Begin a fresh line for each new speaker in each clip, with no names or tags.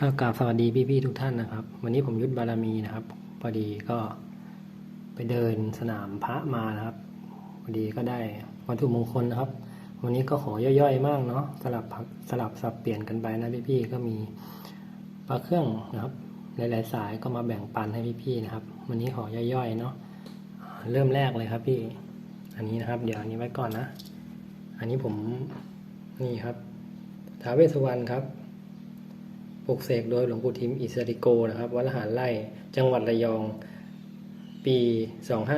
ก็กราบสวัสดีพี่ๆทุกท่านนะครับ วันนี้ผมยุทธบารมีนะครับ พอดีก็ไปเดินสนามพระมานะครับ พอดีก็ได้วัตถุมงคลนะครับ วันนี้ก็ขอย่อยๆมากเนาะสลับสลับสับเปลี่ยนกันไปนะพี่ๆก็มีปลาเครื่องนะครับ หลายๆสายก็มาแบ่งปันให้พี่ๆนะครับ วันนี้ขอย่อยๆเนาะเริ่มแรกเลยครับพี่ อันนี้นะครับ เดี๋ยวอันนี้ไว้ก่อนนะ อันนี้ผมนี่ครับท้าเวสวรรณครับ ปลุกเสกโดยหลวงปู่ทิมอิสริโกนะครับวัดละหารไร่จังหวัดระยอง ปี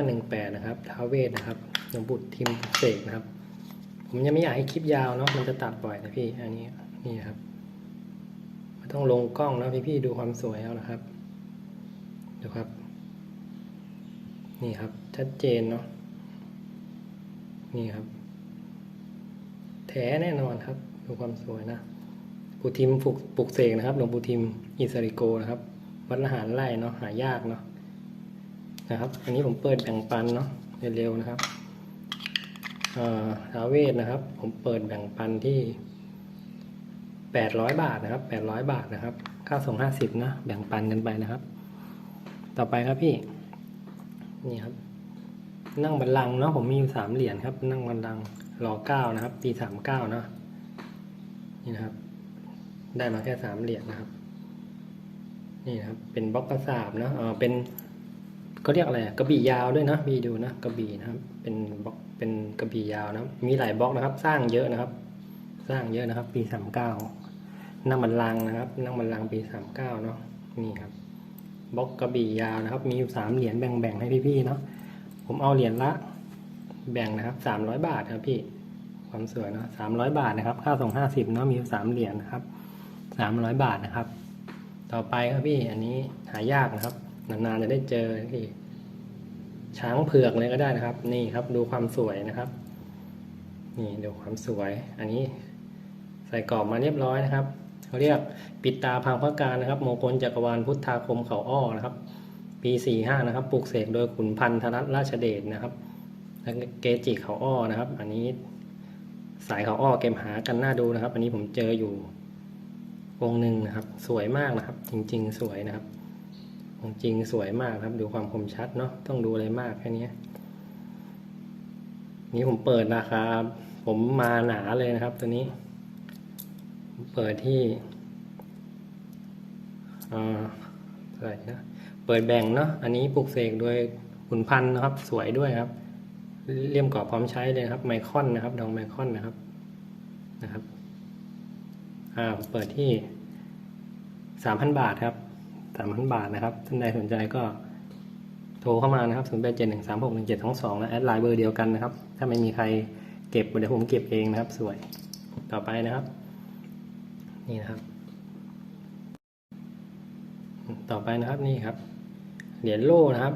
2518 นะครับท้าเวสนะครับหลวงปู่ทิมปลุกเสกนะครับ ผมยังไม่อยากให้คลิปยาวเนาะมันจะตัดบ่อยนะพี่อันนี้นี่ครับไม่ต้องลงกล้องนะพี่พี่ดูความสวยเอานะครับดูครับ นี่ครับชัดเจนเนาะนี่ครับ แท้แน่นอนครับ ดูความสวยนะ ปู่ทิมปลุกปลุกเสกนะครับหลวงปู่ทิมอิสริโกนะครับวัดละหารไร่เนาะหายากเนาะนะครับ อันนี้ผมเปิดแบ่งปันเนาะเร็วๆนะครับอ่อท้าเวทนะครับ ผมเปิดแบ่งปันที่แปดร้อยบาทนะครับแปดร้อยบาทนะครับค่าส่งห้าสิบนะแบ่งปันกันไปนะครับ ต่อไปครับพี่นี่ครับ นั่งบัลลังเนาะผมมีอยู่สามเหรียญครับ นั่งบัลลังรอเก้านะครับ ปีสามเก้าเนาะนี่นะครับ ได้มาแค่สามเหรียญนะครับ นี่นะครับ เป็นบล็อกกระสาบนะเออเป็นเขาเรียกอะไรกระบี่ยาวด้วยนะพี่ดูนะกระบี่นะครับ เป็นบล็อกเป็นกระบี่ยาวนะมีหลายบล็อกนะครับ สร้างเยอะนะครับ สร้างเยอะนะครับ ปีสามเก้านั่งบันลังนะครับนั่งบันลังปีสามเก้าเนาะนี่ครับบล็อกกระบี่ยาวนะครับ มีอยู่สามเหรียญแบ่งๆให้พี่ๆเนาะผมเอาเหรียญละ แบ่งนะครับสามร้อยบาทครับพี่ความสวยเนาะสามร้อยบาทนะครับ ค่าส่งห้าสิบเนาะมีอยู่สามเหรียญนะครับ สามร้อยบาทนะครับ ต่อไปครับพี่อันนี้หายากนะครับ นานๆจะได้เจอที่ช้างเผือกเลยก็ได้นะครับ นี่ครับดูความสวยนะครับ นี่ดูความสวย อันนี้ใส่กรอบมาเรียบร้อยนะครับเขาเรียกปิดตาพังพระการนะครับมงคลจักรวาลพุทธาคมเขาอ้อนะครับ ปีสี่ห้านะครับปลูกเสกโดยขุนพันธรัตนราชเดชนะครับและเกจิเขาอ้อนะครับ อันนี้สายเขาอ้อเกมหากันน่าดูนะครับ อันนี้ผมเจออยู่ องหนึ่งนะครับ สวยมากนะครับ จริง ๆ สวยนะครับของจริงสวยมากครับ ดูความคมชัดเนาะต้องดูอะไรมากแค่นี้นี่ผมเปิดราคาผมมาหนาเลยนะครับ ตัวนี้ เปิดที่อ่าเท่าไรนะเปิดแบ่งเนาะอันนี้ปลูกเสกโดยขุนพันธ์นะครับ สวยด้วยครับเลี่ยมกรอบพร้อมใช้เลยครับ ไมคอนนะครับ ดองไมคอนนะครับนะครับ อ่าเปิดที่สามพันบาทครับสามพันบาทนะครับท่านใดสนใจก็โทรเข้ามานะครับศูนย์แปดเจ็ดหนึ่งสามหกหนึ่งเจ็ดสองและแอดไลน์เบอร์เดียวกันนะครับ ถ้าไม่มีใครเก็บเดี๋ยวผมเก็บเองนะครับ สวยต่อไปนะครับ นี่นะครับ ต่อไปนะครับนี่ครับ เหรียญโล่นะครับ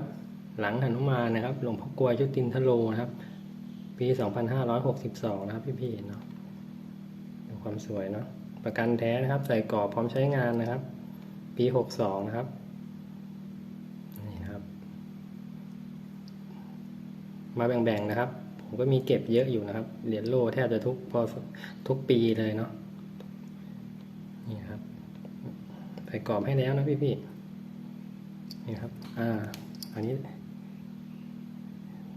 หลังหนุมานนะครับหลวงพ่อกลวยชุตินทโลนะครับ ปี2562นะครับพี่ๆเนาะดูความสวยเนาะ ประกันแท้นะครับ ใส่กรอบพร้อมใช้งานนะครับ ปี62นะครับนี่ครับ มาแบ่งๆนะครับ ผมก็มีเก็บเยอะอยู่นะครับ เหรียญโลแทบจะทุกพอทุกปีเลยเนาะนี่ครับ ใส่กรอบให้แล้วนะพี่ๆนี่ครับ อ่า อันนี้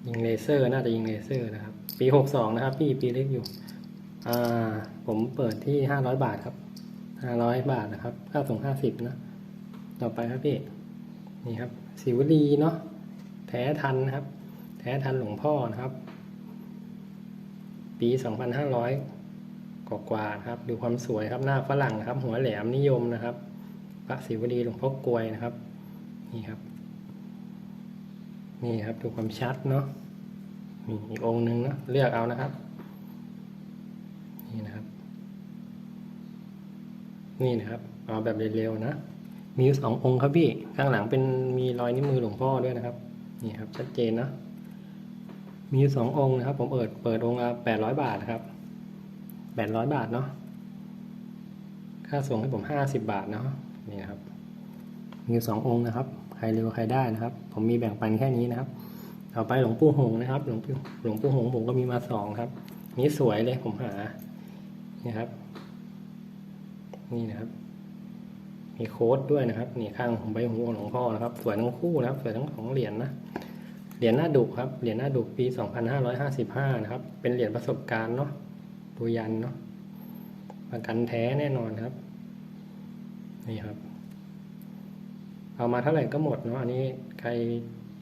ยิงเลเซอร์น่าจะยิงเลเซอร์นะครับ ปีหกสองนะครับ พี่ปีเล็กอยู่ ผมเปิดที่ห้าร้อยบาทครับห้าร้อยบาทนะครับค่าส่งห้าสิบนะ ต่อไปครับพี่นี่ครับ สิวลีเนาะแท้ทันนะครับ แท้ทันหลวงพ่อนะครับ ปีสองพันห้าร้อยกว่าๆนะครับ ดูความสวยครับหน้าฝรั่งนะครับ หัวแหลมนิยมนะครับพระศิวลีหลวงพ่อกลวยนะครับ นี่ครับ นี่ครับดูความชัดเนาะมีอีกองค์หนึ่งเนาะเลือกเอานะครับ นี่นะครับ นี่นะครับเอาแบบเร็วๆนะ มีอยู่สององค์ครับพี่ ข้างหลังเป็นมีรอยนิ้วมือหลวงพ่อด้วยนะครับ นี่ครับ ชัดเจนนะ มีอยู่สององค์นะครับ ผมเปิดเปิดองค์ละแปดร้อยบาทครับแปดร้อยบาทเนาะ ค่าส่งให้ผมห้าสิบบาทเนาะ นี่นะครับ มีสององค์นะครับ ใครเร็วใครได้นะครับ ผมมีแบ่งปันแค่นี้นะครับต่อไปหลวงปู่หงนะครับ หลวงปู่หลวงปู่หงผมก็มีมาสองครับ นี่สวยเลยผมหา นี่ครับ นี่นะครับ มีโค้ดด้วยนะครับ นี่ข้างใบหูของหลวงพ่อนะครับ สวยทั้งคู่นะครับ สวยทั้งสองเหรียญนะเหรียญหน้าดุครับ เหรียญหน้าดุปี 2555 นะครับ เป็นเหรียญประสบการณ์เนาะบูยันเนาะ ประกันแท้แน่นอนครับ นี่ครับ เอามาเท่าไหร่ก็หมดเนาะ อันนี้ใคร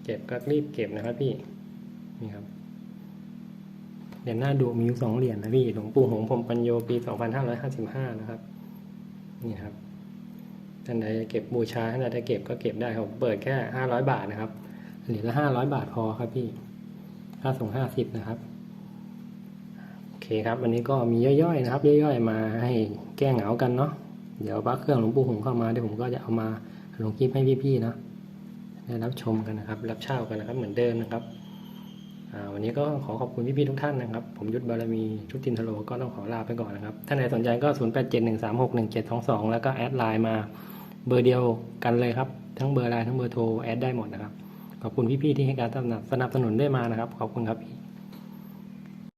เก็บก็รีบเก็บนะครับพี่ นี่ครับ เหรียญหน้าดูมีอยู่สองเหรียญนะพี่หลวงปู่หงส์พรมปัญโยปี2555นห้าร้อยห้าสิบห้านะครับ นี่ครับท่านใดจะเก็บบูชาท่านใดจะเก็บก็เก็บได้ครับเปิดแค่500บาทนะครับเหรียญละ500บาทพอครับพี่ค่าส่ง50นะครับโอเคครับ วันนี้ก็มีย่อยๆนะครับ ย่อยๆ มาให้แก้เหงากันเนาะเดี๋ยวพักเครื่องหลวงปู่หงส์เข้ามาเดี๋ยวผมก็จะเอามาลงคลิปให้พี่ๆนะได้รับชมกันนะครับ รับเช่ากันนะครับ เหมือนเดิมนะครับ วันนี้ก็ขอขอบคุณพี่ๆทุกท่านนะครับ ผมยุทธบารมีชุตินทโลก็ต้องขอลาไปก่อนนะครับท่านใดสนใจก็ 0871361722 แล้วก็แอดไลน์มาเบอร์เดียวกันเลยครับ ทั้งเบอร์ไลน์ทั้งเบอร์โทรแอดได้หมดนะครับ ขอบคุณพี่ๆที่ให้การสนับสนุนได้มานะครับ ขอบคุณครับพี่